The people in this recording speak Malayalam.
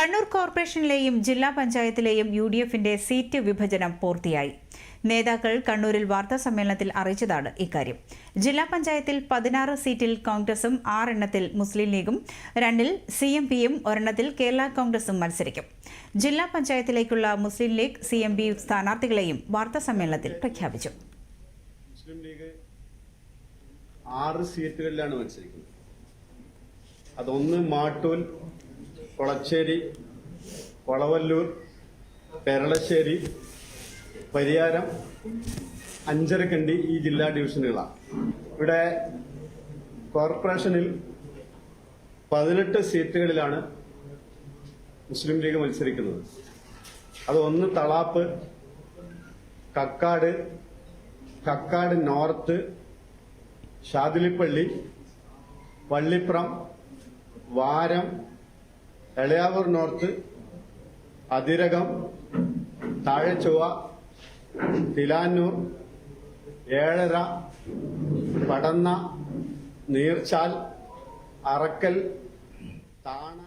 കണ്ണൂർ കോർപ്പറേഷനിലെയും ജില്ലാ പഞ്ചായത്തിലെയും യു ഡി എഫിന്റെ സീറ്റ് വിഭജനം പൂർത്തിയായി. നേതാക്കൾ കണ്ണൂരിൽ വാർത്താ സമ്മേളനത്തിൽ അറിയിച്ചതാണ് ഇക്കാര്യം. ജില്ലാ പഞ്ചായത്തിൽ പതിനാറ് സീറ്റിൽ കോൺഗ്രസും ആറെണ്ണത്തിൽ മുസ്ലിം ലീഗും രണ്ടിൽ സി എം പിയും ഒരെണ്ണത്തിൽ കേരള കോൺഗ്രസും മത്സരിക്കും. ജില്ലാ പഞ്ചായത്തിലേക്കുള്ള Muslim League C M P സ്ഥാനാർത്ഥികളെയും വാർത്താ സമ്മേളനത്തിൽ പ്രഖ്യാപിച്ചു. സീറ്റുകളിലാണ് മത്സരിക്കുന്നത്. അതൊന്ന് മാട്ടൂൽ കൊളച്ചേരി കൊളവല്ലൂർ പെരളശ്ശേരി പരിയാരം അഞ്ചരക്കണ്ടി ഈ ജില്ലാ ഡിവിഷനുകളാണ്. ഇവിടെ കോർപ്പറേഷനിൽ പതിനെട്ട് സീറ്റുകളിലാണ് മുസ്ലിം ലീഗ് മത്സരിക്കുന്നത്. അത് ഒന്ന് തളാപ്പ് കക്കാട് കക്കാട് നോർത്ത് ഷാദിലിപ്പള്ളി വള്ളിപ്രം വാരം എളയാവൂർ നോർത്ത് അതിരകം താഴെച്ചുവ തിലാന്നൂർ ഏഴര പടന്ന നീർച്ചാൽ അറക്കൽ താണ